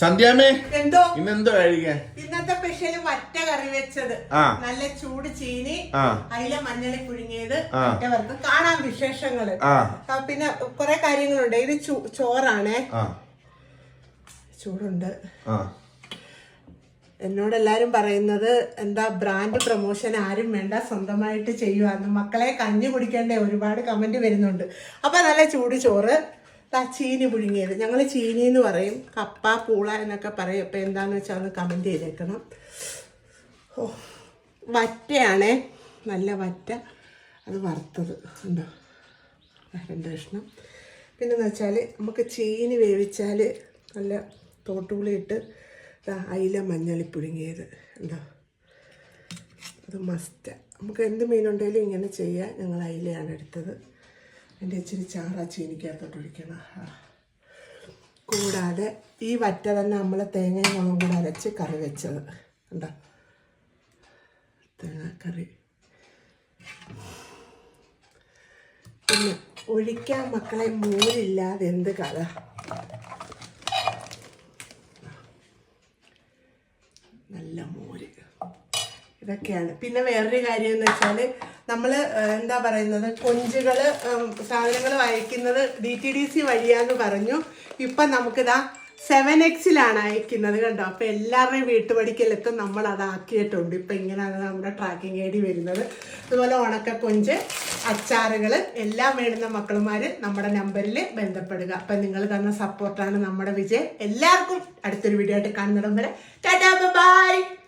സന്ധ്യാമേ എന്തോ? ഇന്നെന്തോ കഴിക്കാൻ? ഇന്നത്തെ സ്പെഷ്യൽ വറ്റ കറി വെച്ചത്. നല്ല ചൂട് ചീനി. അതിലെ മഞ്ഞളി പുഴുങ്ങിയത്. വറുത്ത് കാണാൻ വിശേഷങ്ങൾ പിന്നെ കുറെ കാര്യങ്ങളുണ്ട്. ഇത് ചോറാണേ. ചൂടുണ്ട്. എന്നോട് എല്ലാരും പറയുന്നത് എന്താ ബ്രാൻഡ് പ്രൊമോഷൻ ആരും വേണ്ട സ്വന്തമായിട്ട് ചെയ്യുവാന്ന്. മക്കളെ കഞ്ഞി കുടിക്കേണ്ട ഒരുപാട് കമന്റ് വരുന്നുണ്ട്. അപ്പൊ നല്ല ചൂട് ചോറ്. ചീനി പുഴുങ്ങിയത്. ഞങ്ങൾ ചീനി എന്ന് പറയും. കപ്പ പൂള എന്നൊക്കെ പറയും. അപ്പം എന്താണെന്ന് വെച്ചാൽ ഒന്ന് കമന്റ് ചെയ്തേക്കണം. ഓ വറ്റയാണേ. നല്ല വറ്റ. അത് വറുത്തത്. ഉണ്ടോ രണ്ട് കഷ്ണം. പിന്നെന്ന് വെച്ചാൽ നമുക്ക് ചീനി വേവിച്ചാൽ നല്ല തോട്ടുപുളിയിട്ട് അയില മഞ്ഞളി പുഴുങ്ങിയത്. ഉണ്ടോ അത് മസ്റ്റ് നമുക്ക് എന്ത് മീനുണ്ടെങ്കിലും ഇങ്ങനെ ചെയ്യാം ഞങ്ങൾ അയിലയാണ് എടുത്തത്. എന്റെ ഇച്ചിരി ചാറ ചീനിക്കകത്തോട്ട് ഒഴിക്കണം. കൂടാതെ ഈ വറ്റ തന്നെ നമ്മൾ തേങ്ങയും മുളകും കൂടെ അരച്ച് കറി വെച്ചത്. എന്താ തേങ്ങാക്കറി പിന്നെ ഒഴിക്കാൻ മക്കളെ മൂലില്ലാതെ എന്ത് കഥ? നല്ല മോര് ഇതൊക്കെയാണ്. പിന്നെ വേറൊരു കാര്യം എന്ന് വെച്ചാൽ നമ്മൾ എന്താ പറയുന്നത് കൊഞ്ചുകൾ സാധനങ്ങൾ അയക്കുന്നത് ഡി ടി ഡി സി വഴിയാന്ന് പറഞ്ഞു. ഇപ്പം നമുക്കിതാ സെവൻ എക്സിലാണ് അയക്കുന്നത് കണ്ടോ? അപ്പം എല്ലാവരുടെയും വീട്ടുപടിക്കലെത്തും നമ്മൾ അത് ആക്കിയിട്ടുണ്ട് ഇപ്പം ഇങ്ങനെയാണ് നമ്മുടെ ട്രാക്കിംഗ് ഐ ഡി വരുന്നത്. അതുപോലെ ഉണക്കക്കൊഞ്ച് അച്ചാറുകൾ എല്ലാം വേണ്ടുന്ന മക്കളുമാർ നമ്മുടെ നമ്പറിൽ ബന്ധപ്പെടുക. അപ്പം നിങ്ങൾ തന്ന സപ്പോർട്ടാണ് നമ്മുടെ വിജയം. എല്ലാവർക്കും അടുത്തൊരു വീഡിയോ ആയിട്ട് കാണുന്നിടം വരെ. Tata bye.